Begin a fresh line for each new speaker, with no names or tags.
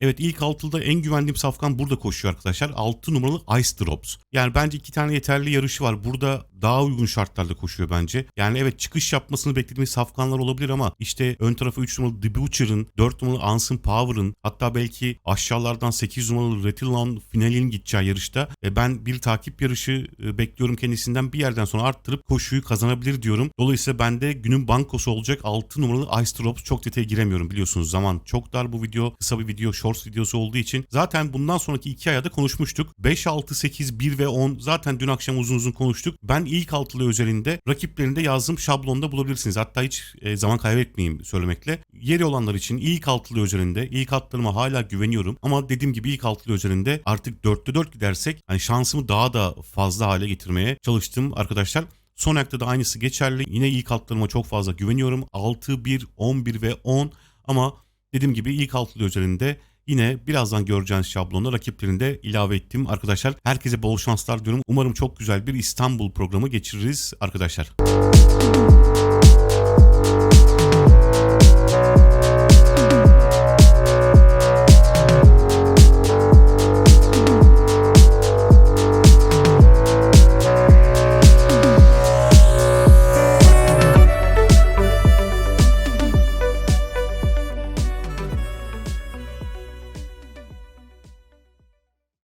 Evet ilk altıda en güvendiğim safkan burada koşuyor arkadaşlar. 6 numaralı Ice Drops. Yani bence iki tane yeterli yarışı var. Burada daha uygun şartlarda koşuyor bence. Yani evet çıkış yapmasını beklediğimiz safkanlar olabilir ama işte ön tarafa 3 numaralı The Butcher'ın, 4 numaralı Anson Power'ın hatta belki aşağılardan 8 numaralı Retilon finalin gideceği yarışta e, ben bir takip yarışı e, bekliyorum kendisinden bir yerden sonra arttırıp koşuyu kazanabilir diyorum. Dolayısıyla bende günün bankosu olacak 6 numaralı Ice Drops çok detaya giremiyorum biliyorsunuz zaman çok dar bu video kısa bir video shorts videosu olduğu için zaten bundan sonraki 2 ayda konuşmuştuk 5 6 8 1 ve 10 zaten dün akşam uzun uzun konuştuk ben ilk altılı özelinde rakiplerinde yazdığım şablonda bulabilirsiniz hatta hiç e, zaman kaybetmeyeyim söylemekle yeri olanlar için ilk altılı özelinde ilk altlarıma hala güveniyorum ama dediğim gibi ilk altılı özelinde artık 4'te 4 gidersek hani şansımı daha da fazla hale getirmeye çalıştım arkadaşlar. Son ayakta da aynısı geçerli. Yine ilk altlarıma çok fazla güveniyorum. 6, 1, 11 ve 10 ama dediğim gibi ilk altılı özelinde yine birazdan göreceğiniz şablonla rakiplerini de ilave ettim arkadaşlar. Herkese bol şanslar diyorum. Umarım çok güzel bir İstanbul programı geçiririz arkadaşlar.